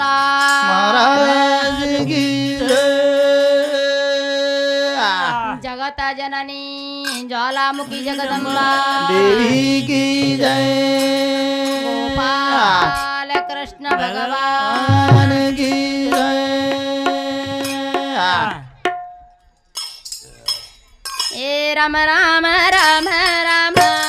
महाराज जगता जननी ज्वालामुखी जगदंबा देवी की जय. गोपाल कृष्ण भगवान की जय. ए राम राम राम राम.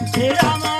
Hey Rama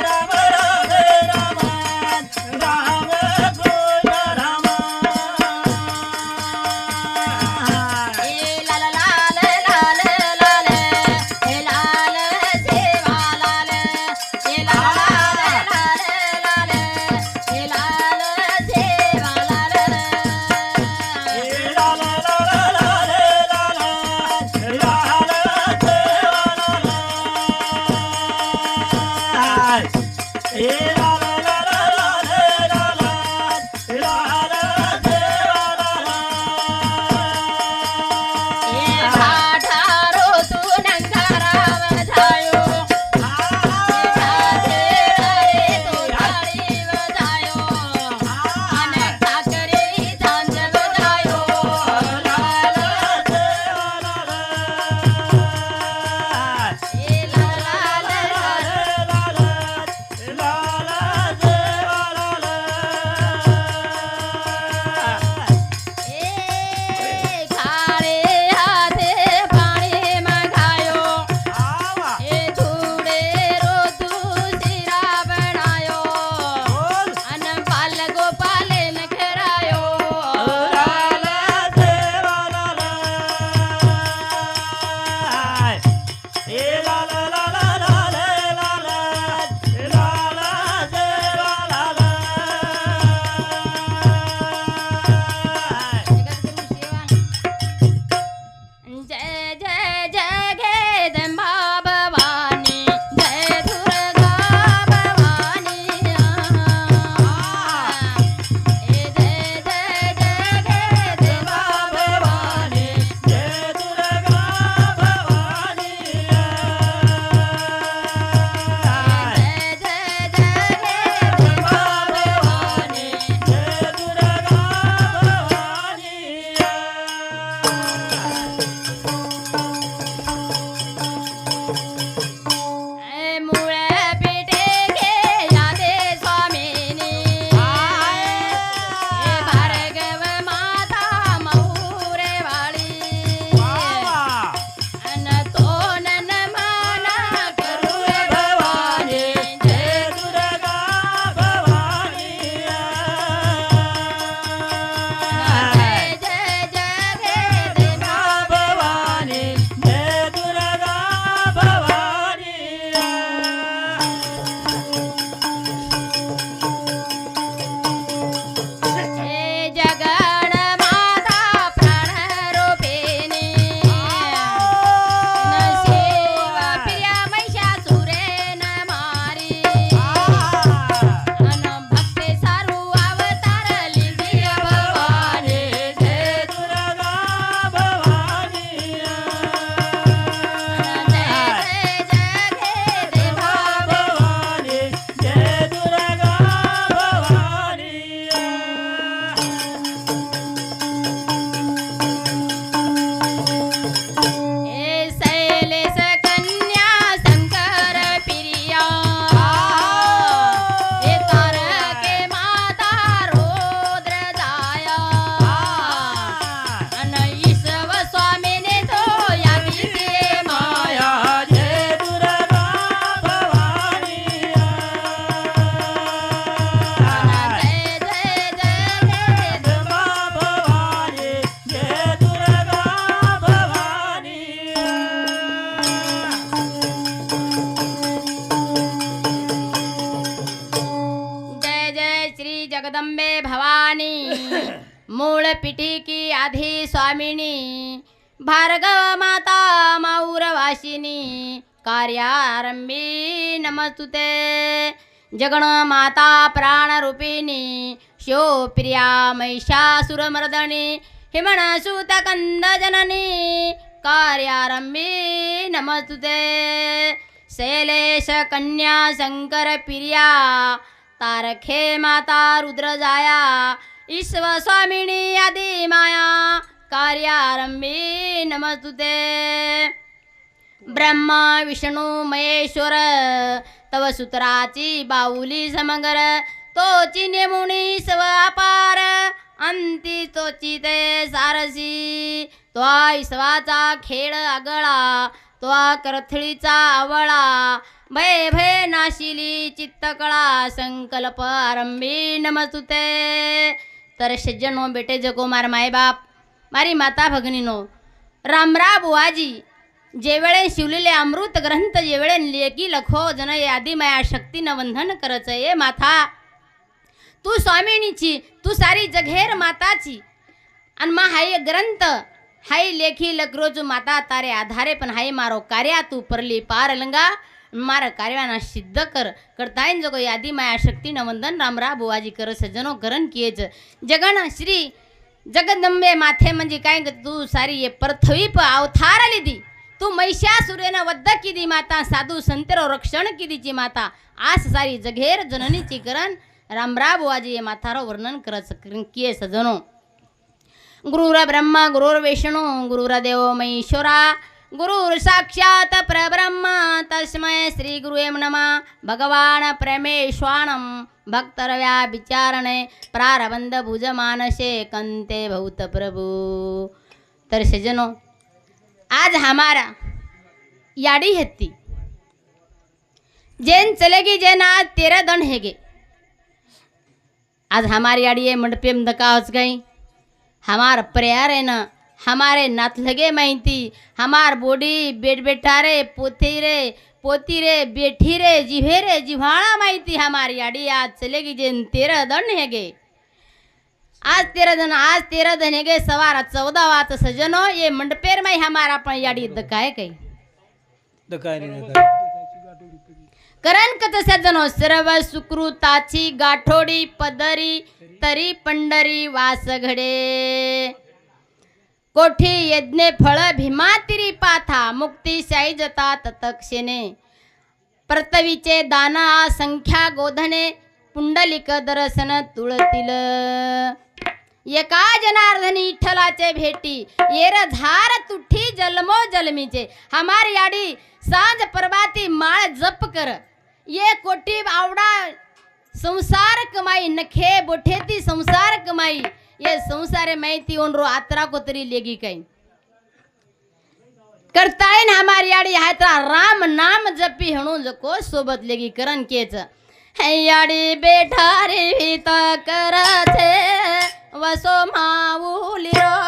स्वामिनी भार्गव माता माऊरवासिनी कार्यारंभी नमस्तुते. जगण माता प्राणरूपिणी शिवप्रिया महिषासुरमर्दनी हिमणसूत कंद जननी कार्यारंभी नमस्तुते. शैलेश कन्या शंकर प्रिया तारखे माता रुद्र जाया ईश्व कार्यारम्भे नमस्तु ते ब्रह्मा विष्णू महेश्वर तव सूत्राची बाहुली समगर तोची नेमुनी सव अपार अंती तोची ते सारसी। त्वा ईश्वाचा खेळ आगळा त्वा करथळीचा आवळा भय भय नाशिली चित्तकळा संकल्प आरंभी नमस्तुते। तर सज्जनो हो बेटे जगो मार मायबाप मारी माता भगिनीनो रामरा बुवाजी जेवेळे शिवलेले अमृत ग्रंथ जेवेळे लेखी लेकी लखो जन यादी माया शक्तीनं वंधन करच ये माथा तू स्वामिनीची तू सारी जघेर माताची आणि मा हाय ग्रंथ हाय लेखी लकरोजू माता तारे आधारे पण हाय मारो कार्या तू परली पार लंगा मार कार्याना सिद्ध कर करतायन जगो यादी माया शक्तीनं वंदन रामरा बुवाजी कर सजनो करण किएच जगन श्री जगदंबे माथे म्हणजे काय ग तू सारी ये पृथ्वी प अवतार आली दी तू महिषासुरेनं वद्द किदी माता साधू संतेरो रक्षण किदीची माता आस सारी जघेर जननीची करण रामरा बुवाजी ये माथारो वर्णन करत किये सजनो गुरुर ब्रह्मा गुरुर विष्णू गुरुरदेव महेश्वरा गुरुर साक्षात परब्रह्म. तस्मै श्री गुरुवे नमः. भगवान परमेश्वानम भक्तरव्या विचारणे प्रारबंध भुज मानसे कंते भूत प्रभु. तर सजनो आज हमारा याडी हत्ती. जैन चलेगी जैन आज तेरह दंड हेगे. आज हमारी याडी है मंडपे में गई. हमार प्रेयर है ना हमारे नाथ लगे माहिती हमार बोडी बेट बेटा रे पोथी रे पोती रे बेठी रे जिभे रे जिव्हाळा माहिती हमारी याडी आज चलेगी जेन तेरह दंड हेगे। आज तेरह दिन आज तेरह दिन हेगे सवार चौदह वात सजनो। ये मंडपेर में हमारा पण याडी दकाय काही करण कथ सज्जनो सर्व सुकृताची गाठोडी पदरी तरी पंढरी वास घडे। कोठी यज्ञे फळ भीमातिरी पाथा मुक्ती शाई जता ततक्षणे. परतवीचे दाना संख्या गोधने पुंडलिक दर्शन तुळतील. एका जनार्दनी इठलाचे भेटी येर झार तुठी जलमो जलमीचे. हमार याडी सांज परबाती माळ जप कर. ये कोटी आवडा संसार कमाई नखे बोठेती संसार कमाई. ये संसारे माहिती ओनरो आत्रा को तरी लेगी कहीं करताय ना हमारी याडी हायत्रा राम नाम जपी हणू जको सोबत लेगी करण केच हे याडी बेठा भीत करचे वसो माऊली रो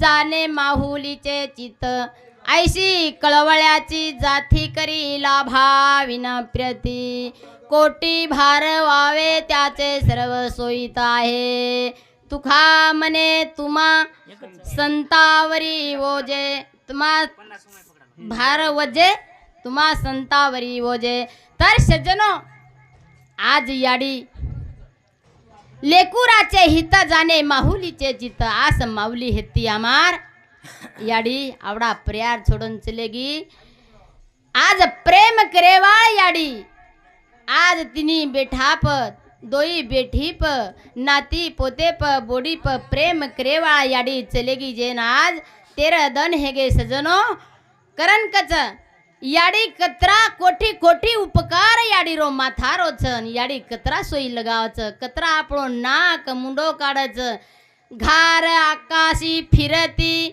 जाणे माहुलीचे चित ऐशी कळवळ्याची जाती करी लाभाविन प्रती. कोटी भार वावे त्याचे सर्व सोयीत आहे. तुखा मने तुम्हा संतावरी ओजे तुम्हा भार वजे तुम्हा संतावरी ओजे तर सज्जनो आज याडी लेकुराचे हित जाणे माहुलीचे चित आस माऊली हेती आमार. याडी आवडा प्रेयार छोडून चलेगी आज प्रेम करेवाळ याडी. आज तिनी बेठाप दोई बेठीप नाती पोतेप बोडीप प्रेम करेवाळ याडी चलेगी जेन आज. तेरा दन हेगे सजनो. करण कच. याडी कतरा कोठी कोठी उपकार याडी रो माथारो छन। याडी कतरा सोई लगावच कतरा आपलो नाक मुंडो काढच घार आकाशी फिरती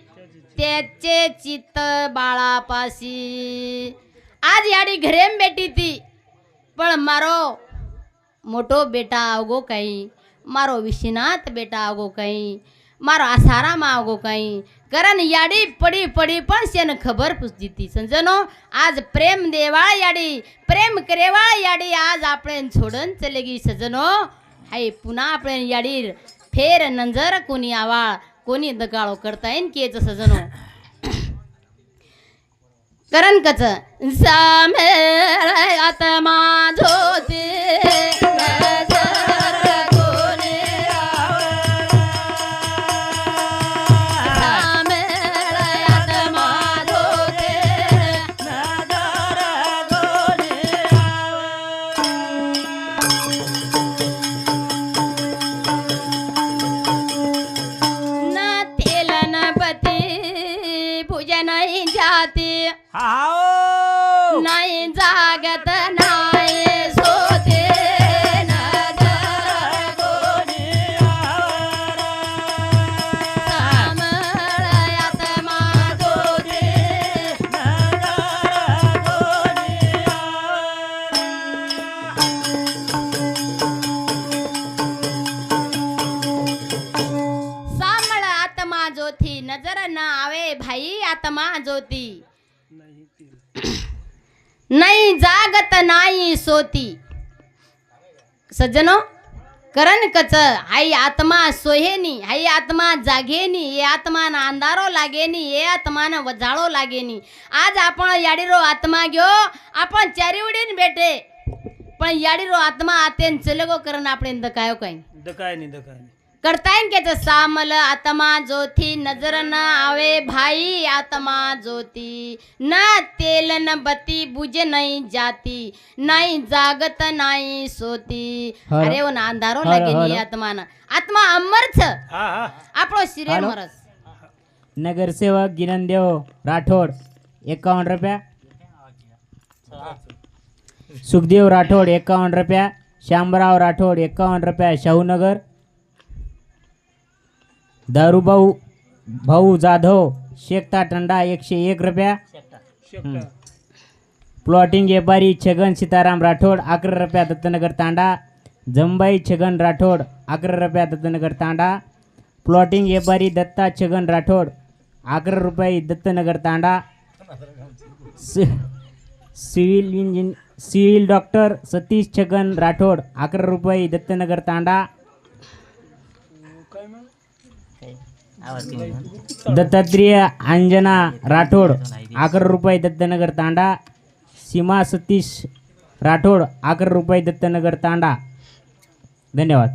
त्याचे चित्त बाळापाशी। आज याडी घरेम बेटी ती पण मारो मोठो बेटा अवगो काही मारो विश्वनाथ बेटा अवगो काही। મારો આસારામાં આવગો કાંઈ કરણ યાડી પડી પડી પણ સેને ખબર પૂછતી હતી સમજનો આજ પ્રેમ દેવાળ યાડી પ્રેમ કરેવાળ યાડી આજ આપણે છોડન ચલે ગઈ સજનો હાય પુના આપણે યાડી ફેર નંજર કોની આવા કોની દગાળો કરતા એને કે છે સજનો કરણ કચ સામે આત્મા જોતે ज्योती नाही जागत नाही सोती। सज्जनो करण कच आई आत्मा सोहेनी आई आत्मा जागेनी ये आत्मान अंधारो लागेनी ये आत्मान वजाळो लागेनी। आज आपण याडीरो आत्मा घेऊ आपण चारी उडीन भेटे। पण याडीरो आत्मा आतेन चलगो करण आपण काय काही दकाय नाही दकाय करतायन केच सामल आत्मा ज्योती नजर न आवे भाई आत्मा ज्योती न तेल न बती बुझे नाही जाती. नाही जागत नाही सोती. अरे ओ ना अंधारो लगे आत्मा ना. आत्मा अमर छ आपलो सिरियल मरस. नगरसेवक गिनंदेव राठोड एकावन्न रुपया. सुखदेव राठोड एकावन्न रुपया. श्यामराव राठोड एकावन्न रुपया. शाहूनगर. दारूभाऊ भाऊ जाधव शेकता टंडा एकशे एक रुपया. प्लॉटिंग व्यापारी छगन सीताराम राठोड अकरा रुपया दत्तनगर तांडा. जंबाई छगन राठोड अकरा रुपया दत्तनगर तांडा. प्लॉटिंग व्यापारी दत्ता छगन राठोड अकरा रुपये दत्तनगर तांडा. सि- civil engine civil doctor Satish Chhagan Rathod अकरा रुपये दत्तनगर तांडा. दत्तात्रेय अंजना राठोड अकरा रुपये दत्तनगर तांडा. सीमा सतीश राठोड अकरा रुपये दत्तनगर तांडा. धन्यवाद.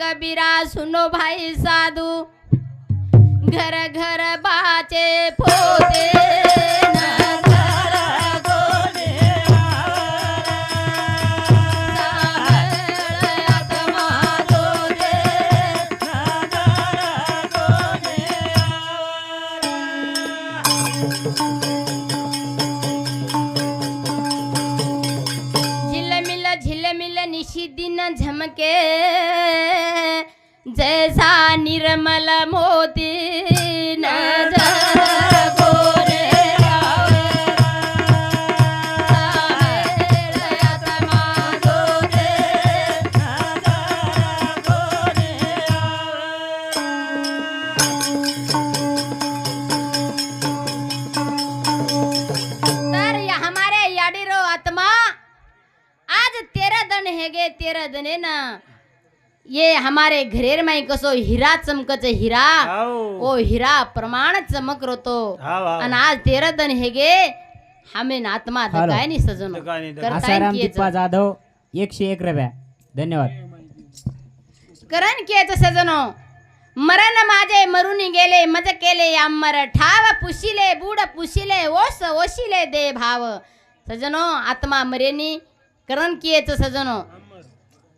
कबीरा सुनो भाई साधु घर घर बाचे फोते। जैसा निर्मल मोती नजर ये हमारे घरेर में कसो हिरा चमकच हिरा. ओ हिरा प्रमाण चमक रोतो. आणि आज तेरह दिन हेगे हमें ना आत्मा. दकाय नाही सजून. आसाराम दीपा जाधव एकशे एक रुपया। धन्यवाद। करण केच सजनो? मरण माझे मरुनी गेले मज केले आम्मर ठाव पुशिले बूड पुशिले ओस ओशिले दे भाव। सजनो आत्मा मरेनी। करण कियेच सजनो?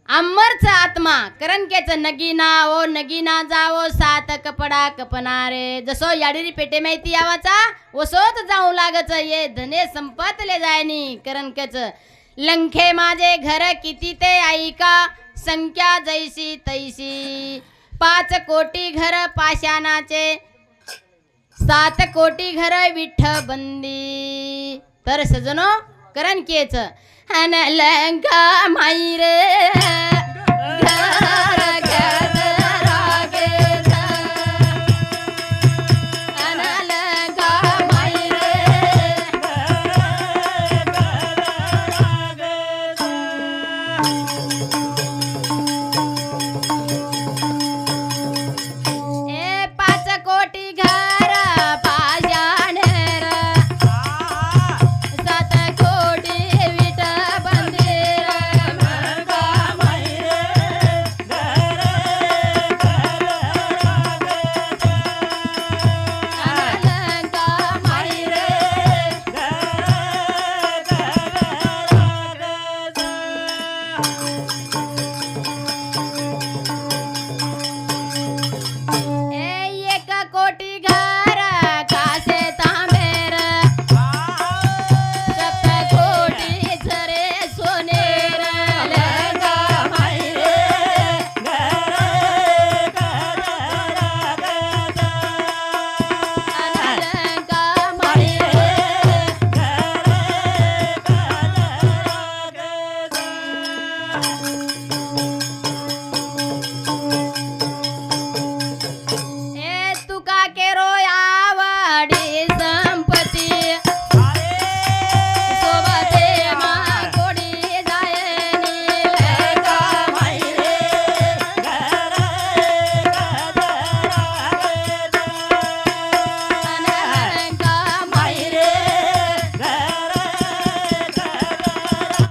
अमरच आत्मा करण केच नगीना ओ नगीना जावो सात कपडा कपणारे. जसो याडीरी पेटे माहिती आवाचा वसोत जाऊ लागच ये धने संपतले जायनी. करण केच लंखे माझे घर किती ते ऐका संख्या जैसी तैसी. पाच कोटी घर पाषाणाचे सात कोटी घर विठ बंदी तर सजनो करण केच अन लंका माई रे घर